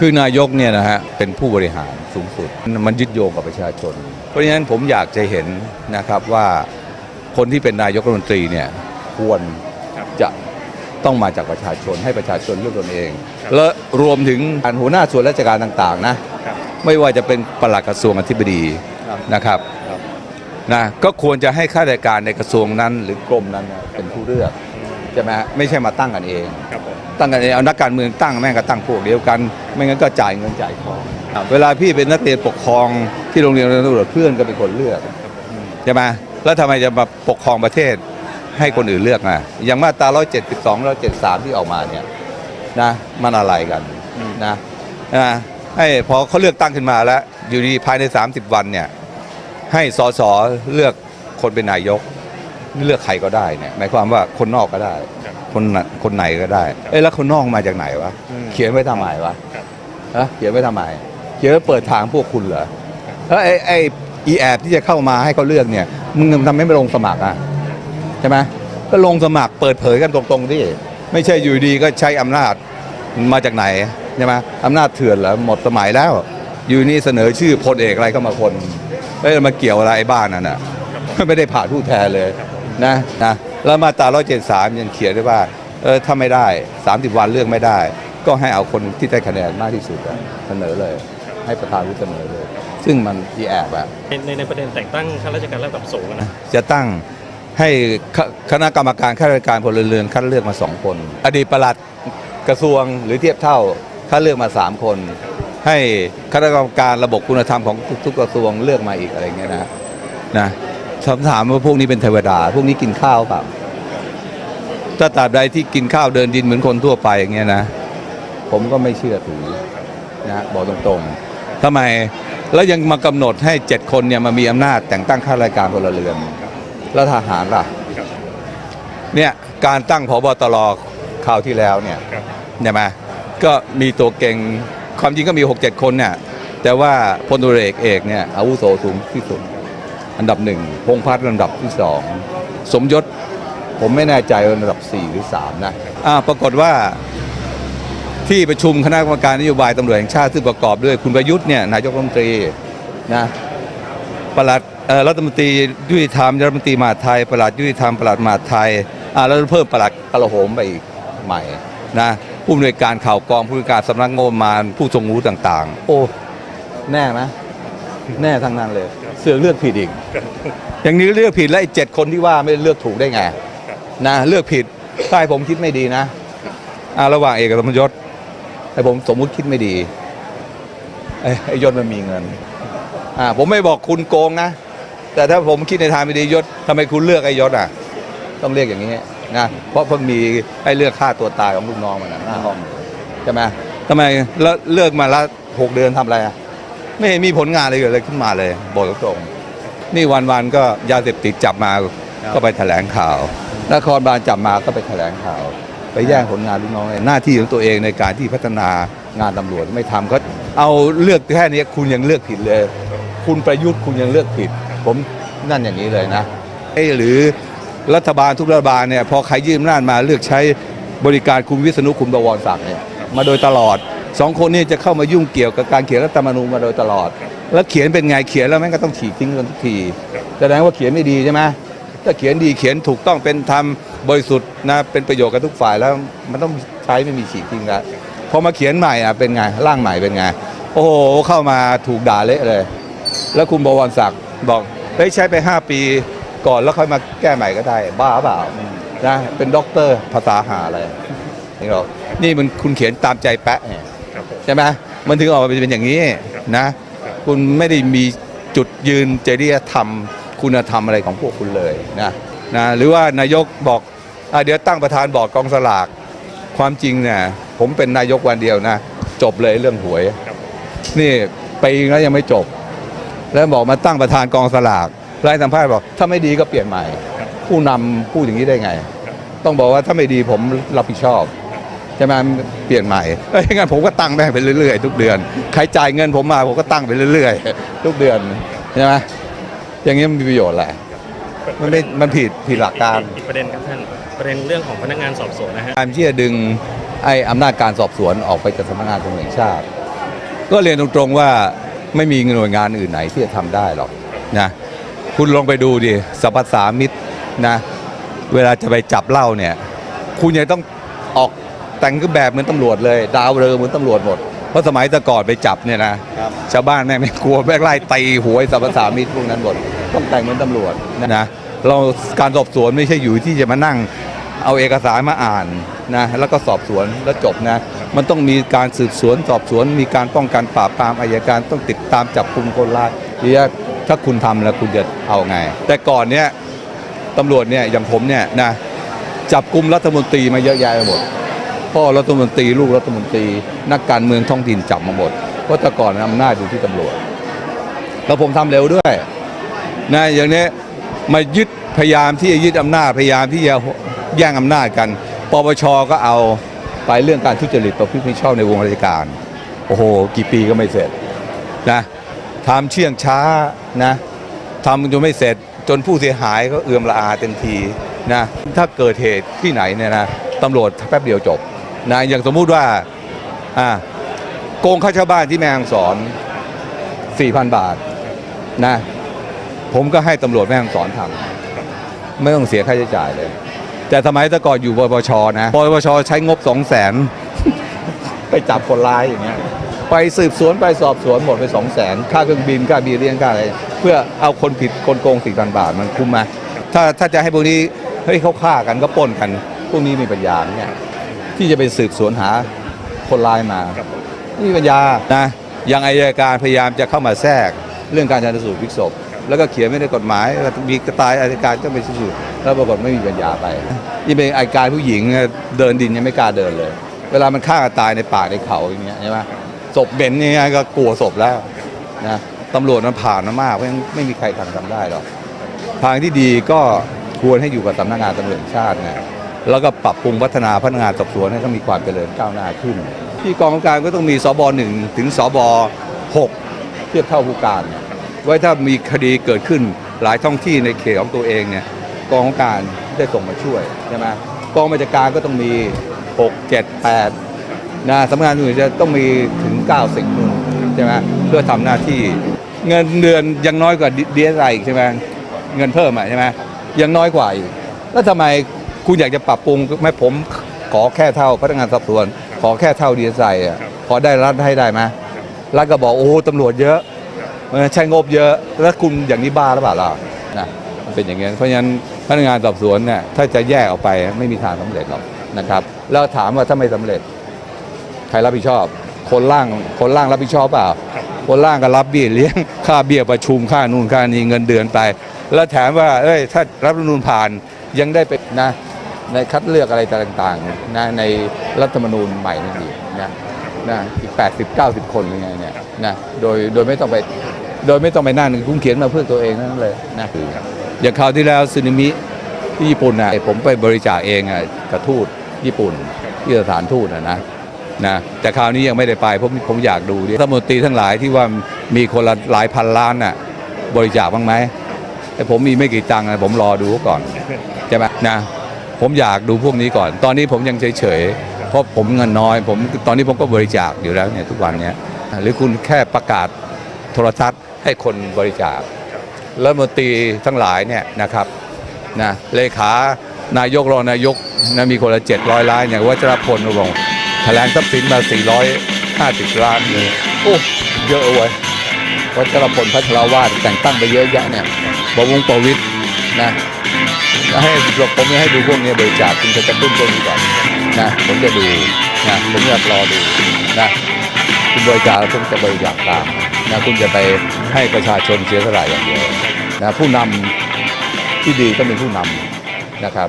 คือนายกเนี่ยนะฮะเป็นผู้บริหารสูงสุด มันยึดโยงกับประชาชน เพราะฉะนั้นผมอยากจะเห็นนะครับว่าคนที่เป็นนายกรัฐมนตรีเนี่ยควรจะต้องมาจากประชาชนให้ประชาชนเลือกตนเอง และรวมถึงการหัวหน้าส่วนราชการต่างๆนะไม่ว่าจะเป็นปลัดกระทรวงอธิบดีนะครับนะก็ควรจะให้ข้าราชการในกระทรวงนั้นหรือกรมนั้นนะเป็นผู้เลือก ใช่ไหมฮะไม่ใช่มาตั้งกันเอง ครับผม ตั้งกันเองเอานักการเมืองตั้งแม่งก็ตั้งพวกเดียวกัน ไม่งั้นก็จ่ายเงินจ่ายทองเวลาพี่เป็นนักเรียนปกครองที่โรงเรียนตำรวจเพื่อนก็เป็นคนเลือกใช่ไหมแล้วทำไมจะมาปกครองประเทศให้คนอื่นเลือกอะอย่างมาตรา 172 173 ที่ออกมาเนี่ยนะมันอะไรกันนะนะให้พอเขาเลือกตั้งขึ้นมาแล้ว อยู่ดีภายใน 30 วันเนี่ยให้สสเลือกคนเป็นนายก เลือกใครก็ได้เนี่ยหมายความว่าคนนอกก็ได้ ครับคนไหนคนไหนก็ได้เอ้ยแล้วคนนอกมาจากไหนวะอืมเขียนไว้ทำไมวะครับ ฮะเขียนไว้ทำไมเขียนไว้เปิดทางพวกคุณเหรอแล้วไอ้ไอ้อีแอบที่จะเข้ามาให้เขาเลือกเนี่ยมึงทำไมไม่ลงสมัครอะใช่ไหมก็ลงสมัครเปิดเผยกันตรงๆที่ไม่ใช่อยู่ดีก็ใช้อำนาจมาจากไหนใช่ไหมอำนาจเถื่อนเหรอหมดสมัยแล้ว อยู่นี่เสนอชื่อพลเอกอะไรเข้ามาคนเอ้ยมาเกี่ยวอะไรไอ้บ้านนั่นน่ะ ไม่ได้ผ่านผู้แทนเลย นะนะแล้วมาตรา 173 ยังเขียนได้ว่าเออถ้าไม่ได้ 30 วันเลือกไม่ได้ ก็ให้เอาคนที่ได้คะแนนมากที่สุดอะเสนอเลย ให้ประธานรู้เสนอเลย ซึ่งมันอีแอบอะในในในประเด็นแต่งตั้งข้าราชการระดับสูงนะจะตั้งให้คคณะกรรมการข้าราชการพลเรือนคัดเลือกมาสองคน อดีตปลัดกระทรวงหรือเทียบเท่าคัดเลือกมาสามคน ให้คณะกรรมการระบบคุณธรรมของทุกๆกระทรวงเลือกมาอีกอะไรเงี้ยนะนะ คำถามว่าพวกนี้เป็นเทวดา พวกนี้กินข้าวเปล่าถ้าตราบใดที่กินข้าวเดินดินเหมือนคนทั่วไปอย่างเงี้ยนะ ผมก็ไม่เชื่อถือนะบอกตรงๆทำไมแล้วยังมากำหนดให้เจ็ดคนเนี่ยมามีอำนาจแต่งตั้งข้าราชการพลเรือนแล้วทหารล่ะเนี่ยการตั้งพบตรคราวที่แล้วเนี่ยใช่ไหมก็มีตัวเก่งความจริงก็มี 6 7 คนเนี่ยแต่ว่าพลตุเอกเอกเนี่ยอาวุโสสูงที่สุด อันดับหนึ่งพงพัฒน์อันดับที่สองสมยศผมไม่แน่ใจว่าอันดับ 4 หรือ 3 นะอ่าปรากฏว่าที่ประชุมคณะกรรมการนโยบายตำรวจแห่งชาติซึ่งประกอบด้วยคุณประยุทธ์เนี่ยนายกรัฐมนตรีนะประหลัดรัฐมนตรียุติธรรมรัฐมนตรีมหาไทยประหลัดยุติธรรมประหลัดมหาไทยอ่าแล้วเพิ่มประหลัดกระโหมไปอีกใหม่นะผู้อำนวยการข่าวกองผู้อำนวยการสำนักงบประมาณผู้ทรงรู้ต่าง ๆ โอ้แน่ไหมแน่ทั้งนั้นเลย เสือกเลือกผิดอีก อย่างนี้เลือกผิดแล้วไอ้เจ็ดคนที่ว่าไม่เลือกถูกได้ไงนะเลือกผิดถ้าให้ผมคิดไม่ดีนะอ่าระหว่างเอกกับสมยศให้ผมสมมุติคิดไม่ดีไอ้ไอ้ยศมันมีเงินอ่าผมไม่บอกคุณโกงนะ แต่ถ้าผมคิดในทางไม่ดียศทำไมคุณเลือกไอ้ยศอะ ต้องเรียกอย่างนี้นะเพราะเพิ่งมีให้เลือกฆ่าตัวตายของลูกน้องมันนะหน้าห้องใช่ไหมทำไมแล้วเลือกมาละหกเดือนทำอะไรอะ ไม่เห็นมีผลงานอะไรเกิดอะไรขึ้นมาเลยบอกตรงๆนี่วันๆก็ยาเสพติดจับมาก็ไปแถลงข่าวนครบาลจับมาก็ไปแถลงข่าว ไปแย่งผลงานลูกน้องหน้าที่ของตัวเองในการที่พัฒนางานตำรวจไม่ทำก็เอาเลือกแค่นี้คุณยังเลือกผิดเลย คุณประยุทธ์คุณยังเลือกผิด ผมนั่นอย่างนี้เลยนะเอ้หรือรัฐบาลทุกรัฐบาลเนี่ยพอใครยื่นอำนาจมาเลือกใช้บริการคุณวิษณุคุณบวรศักดิ์เนี่ยมาโดยตลอด สองคนนี้จะเข้ามายุ่งเกี่ยวกับการเขียนรัฐธรรมนูญมาโดยตลอด แล้วเขียนเป็นไงเขียนแล้วแม่งก็ต้องฉีกทิ้งกันทุกทีแสดงว่าเขียนไม่ดีใช่ไหมถ้าเขียนดีเขียนถูกต้องเป็นธรรมบริสุทธิ์นะเป็นประโยชน์กับทุกฝ่ายแล้วมันต้องใช้ไม่มีฉีกทิ้งล้วพอมาเขียนใหม่อะเป็นไงร่างใหม่เป็นไงโอ้โหเข้ามาถูกด่าเละเลย แล้วคุณบวรศักดิ์บอกเฮ้ยใช้ไป 5 ปีก่อนแล้วค่อยมาแก้ใหม่ก็ได้บ้าเปล่านะเป็นด็อกเตอร์ภาษาหาอะไรนี่เรานี่มันคุณเขียนตามใจแปะเนี่ย ใช่ไหมมันถึงออกมาเป็นอย่างนี้นะ คุณไม่ได้มีจุดยืนจริยธรรม คุณธรรมอะไรของพวกคุณเลยนะนะหรือว่านายกบอกอเดี๋ยวตั้งประธานบอร์ดกองสลาก ความจริงเนี่ยผมเป็นนายกวันเดียวนะ จบเลยเรื่องหวย นี่ปีแล้วยังไม่จบ แล้วบอกมาตั้งประธานกองสลากรายสัมภาษณ์บอกถ้าไม่ดีก็เปลี่ยนใหม่ ผู้นำพูดอย่างนี้ได้ไง ต้องบอกว่าถ้าไม่ดีผมรับผิดชอบ ใช่ไหมเปลี่ยนใหม่เอ้ยงั้นผมก็ตั้งแม่งไปเรื่อยๆ ทุกเดือน ใครจ่ายเงินผมมาผมก็ตั้งไปเรื่อยๆ ทุกเดือนใช่ไหมอย่างนี้มันมีประโยชน์แหละมันไม่มันผิดผิดหลักการอีกประเด็นครับท่านประเด็นเรื่องของพนักงานสอบสวนนะฮะการที่จะดึงไอ้อำนาจการสอบสวนออกไปจากสำนักงานตำรวจแห่งชาติ ก็เรียนตรงๆว่าไม่มีหน่วยงานอื่นไหนที่จะทำได้หรอกนะคุณลองไปดูดิสัพพสามิตรนะ เวลาจะไปจับเหล้าเนี่ย คุณยังต้องออก แต่งเครื่องแบบเหมือนตำรวจเลย ดาวเรือเหมือนตำรวจหมด เพราะสมัยแต่ก่อนไปจับเนี่ยนะ ชาวบ้านแม่งไม่กลัวแม่งไล่ตีหวยสัพพสามิตรพวกนั้นหมดต้องแต่งเหมือนตำรวจนะเราการสอบสวนไม่ใช่อยู่ที่จะมานั่งเอาเอกสารมาอ่านนะแล้วก็สอบสวนแล้วจบนะ มันต้องมีการสืบสวนสอบสวน มีการป้องกันปราบปรามอายการต้องติดตามจับกลุ่มคนร้ายทีนี้ถ้าคุณทำแล้วคุณจะเอาไง แต่ก่อนเนี้ยตำรวจเนี่ยอย่างผมเนี่ยนะจับกลุ่มรัฐมนตรีมาเยอะแยะไปหมด พ่อรัฐมนตรีลูกรัฐมนตรี นักการเมืองท้องถิ่นจับมาหมดเพราะแต่ก่อนอำนาจอยู่ที่ตำรวจ แล้วผมทำเร็วด้วยนะอย่างนี้มายึดพยายามที่จะยึดอำนาจพยายามที่จะแย่งอำนาจกันปปชก็เอาไปเรื่องการทุจริตประพฤติมิชอบในวงราชการ โอ้โห กี่ปีก็ไม่เสร็จนะทำเชี่ยงช้านะทำจนไม่เสร็จจนผู้เสียหายก็เอื่อมละอาเต็มทีนะถ้าเกิดเหตุที่ไหนเนี่ยนะตำรวจแป๊บเดียวจบ นะอย่างสมมุติว่าอ่าโกงค่าเช่าบ้านที่แม่ฮ่องสอน4,000 บาทนะผมก็ให้ตำรวจแม่ฮ่องสอนทำไม่ต้องเสียค่าใช้จ่ายเลย แต่สมัยแต่ก่อนอยู่ปปชนะปปชใช้งบ 2 0 0 0 0 0ไปจับคนร้ายอย่างเงี้ยไปสืบสวนไปสอบสวนหมดไป 2 0 0 0 0 0ค่าเครื่องบินค่าบีเลี้ยงค่าอะไร เพื่อเอาคนผิดคนโกง4,000 บาทมันคุ้มไหมถ้าถ้าจะให้พวกนี้เฮ้ยเขาฆ่ากันก็ปล้นกันพวกนี้มีปัญญาเนี่ย ที่จะไปสืบสวนหาคนร้ายมานี่ปัญญานะยังอายการพยายามจะเข้ามาแทรกเรื่องการชันสูตรพลิกศพ แล้วก็เขียนไม่ได้กฎหมายว่ามีกระตายอายการก็ไปชันสูตรแล้วปรากฏไม่มีปัญญาไปนี่เป็นอายการผู้หญิงเดินดินยังไม่กล้าเดินเลย เวลามันฆ่ากันตายในป่าในเขาอย่างเงี้ยใช่ไหมศพเบนยังไงก็กลัวศพแล้วนะตำรวจมันผ่านมามากเพราะฉะนั้นไม่มีใครทำทำได้หรอกทางที่ดีก็ควรให้อยู่กับสำนักงานตำรวจแห่งชาตินะ แล้วก็ปรับปรุงพัฒนาพนักงานสอบสวนให้เขามีความเจริญก้าวหน้าขึ้น ที่กองกำการก็ต้องมีสบหนึ่งถึงสบหกเทียบเท่าผู้การ ไว้ถ้ามีคดีเกิดขึ้นหลายท้องที่ในเขตของตัวเองเนี่ยกองกำการได้ส่งมาช่วยใช่ไหมกองบัญชาการก็ต้องมี 6 7 8นะสำนักงานอื่นจะต้องมีถึง 90นู่นใช่ไหมเพื่อทำหน้าที่ เงินเดือนยังน้อยกว่าดีเอสไอใช่ไหมเงินเพิ่มอะใช่ไหมยังน้อยกว่าอีกแล้วทำไม คุณอยากจะปรับปรุงไหม่ผมขอแค่เท่าพนักงานสอบสวน ขอแค่เท่าดีไซน์อะขอได้รัฐให้ได้ไหมรัฐก็บอกโอ้โหตำรวจเยอะเออใช้งบเยอะแล้วคุณอย่างนี้บ้าหรือเปล่าล่ะนะมันเป็นอย่างนี้นเพราะฉะนั้นพนักงานสอบสวนเนี่ยถ้าจะแยกออกไปไม่มีทางสำเร็จหรอกนะครับ แล้วถามว่าถ้าไม่สำเร็จ ใครรับผิดชอบ คนล่างคนล่างรับผิดชอบเปล่า คนล่างก็รับเบี้ยเลี้ยงค่าเบี้ยประชุมค่านู่นค่านี้เงินเดือนไป แล้วแถมว่าเอ้ยถ้ารัฐธรรมนูญผ่านยังได้ไปนะ ในคัดเลือกอะไรต่างๆนะในรัฐธรรมนูญใหม่นั่นเอีกนะนะอีก 80 90 คนยังไงเนี่ยนะโดยโดยไม่ต้องไปโดยไม่ต้องไปนั่นคุณเขียนมาเพื่อตัวเองนั่นเลยนะอย่างคราวที่แล้วซึนามิที่ญี่ปุ่นนะผมไปบริจาคเองอะกับทูตญี่ปุ่นที่สถานทูตนะนะนะแต่คราวนี้ยังไม่ได้ไปเพราะผมอยากดูดิรัฐมนตรีทั้งหลายที่ว่ามีคนละหลายพันล้านน่ะบริจาคบ้างไหมแต่ผมมีไม่กี่ตังค์นะผมรอดูก่อนใช่ไหมนะ ผมอยากดูพวกนี้ก่อน ตอนนี้ผมยังเฉยๆ เพราะผมเงินน้อย ผมตอนนี้ผมก็บริจาคอยู่แล้วเนี่ยทุกวันเนี้ยหรือคุณแค่ประกาศโทรทัศน์ให้คนบริจาคแล้วรัฐมนตรีทั้งหลายเนี่ยนะครับนะเลขานายกรองนายกนะมีคนละ 700 ล้าน อย่างวัชรพลบอกแถลงทรัพย์สินมา 450 ล้านเลยโอ้เยอะเว้ยวัชรพลพัชรวาดแต่งตั้งไปเยอะแยะเนี่ยบวงประวิตร นะให้ผมจะให้ดูพวกนี้บริจาคคุณจะกระตุ้นพวนี้ก่อนนะผมจะดูนะผมจะรอดูนะคุณบริจาคผมจะบริจาคตามนะคุณจะไปให้ประชาชนเสียสละอย่างเดียวนะผู้นำที่ดีก็เป็นผู้นำนะครับ